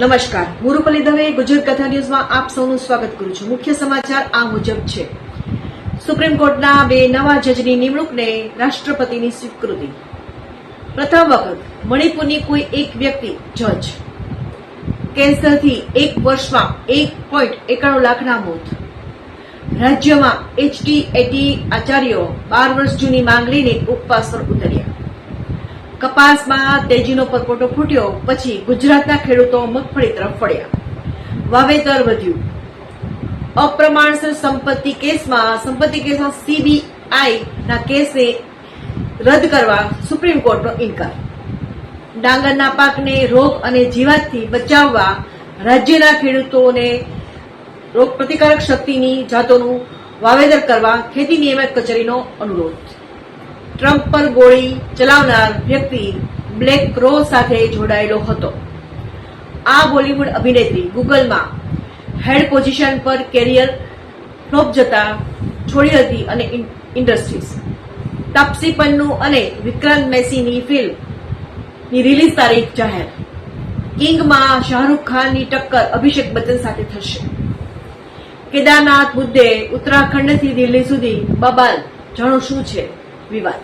નમસ્કાર. મુરુપલી દવે ગુજરાત કથા ન્યૂઝમાં આપ સૌનું સ્વાગત કરું છું. મુખ્ય સમાચાર આ મુજબ છે. સુપ્રીમ કોર્ટના બે નવા જજની નિમણૂકને રાષ્ટ્રપતિની સ્વીકૃતિ. પ્રથમ વખત મણિપુરની કોઈ એક વ્યક્તિ જજ. કેન્સરથી એક વર્ષમાં એક પોઈન્ટ એકાણું લાખના મોત. રાજ્યમાં એચટી એટી આચાર્યો બાર વર્ષ જૂની માંગ લઈને ઉપવાસ પર ઉતર્યા. કપાસમાં તેજીનો પરપોટો ફૂટ્યો, પછી ગુજરાતના ખેડૂતો મગફળી તરફ વળ્યા. વાવેતર વધ્યું. અપ્રમાણસર સંપત્તિ કેસમાં સંપત્તિ કેસમાં સીબીઆઈ ના કેસે રદ કરવા સુપ્રીમ કોર્ટનો ઇનકાર. ડાંગરના પાકને રોગ અને જીવાતથી બચાવવા રાજ્યના ખેડૂતોને રોગ પ્રતિકારક શક્તિની જાતોનું વાવેતર કરવા ખેતી નિયામક કચેરીનો અનુરોધ. ટ્રમ્પ પર ગોળી ચલાવનાર વ્યક્તિ બ્લેક ક્રો સાથે જોડાયેલો હતો. આ બોલિવૂડ અભિનેત્રી ગૂગલમાં હેડ પોઝિશન પર કેરિયર ફ્લોપ જતા છોડી હતી અને ઇન્ડસ્ટ્રીઝ. તાપસી પન્નુ અને વિક્રાંત મેસીની ફિલ્મની રિલીઝ તારીખ જાહેર. કિંગમાં શાહરૂખ ખાનની ટક્કર અભિષેક બચ્ચન સાથે થશે. કેદારનાથ મુદ્દે ઉત્તરાખંડથી દિલ્હી સુધી બબાલ, જાણો શું છે? વિવાદ.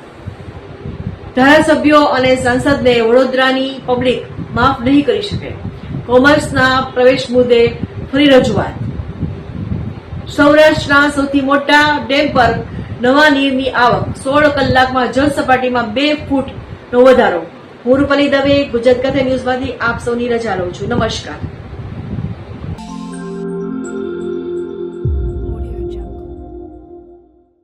ધારાસભ્યો અને સાંસદને વડોદરાની પબ્લિક માફ નહીં કરી શકે. કોમર્સના પ્રવેશ મુદ્દે ફરી રજૂઆત. સૌરાષ્ટ્રના સૌથી મોટા ડેમ પર નવા નીરની આવક. સોળ કલાકમાં જળ સપાટીમાં બે ફૂટનો વધારો. મુરુપલી દવે, ગુજરાત કથા ન્યૂઝમાંથી આપ સૌની રજા લઉં છું. નમસ્કાર.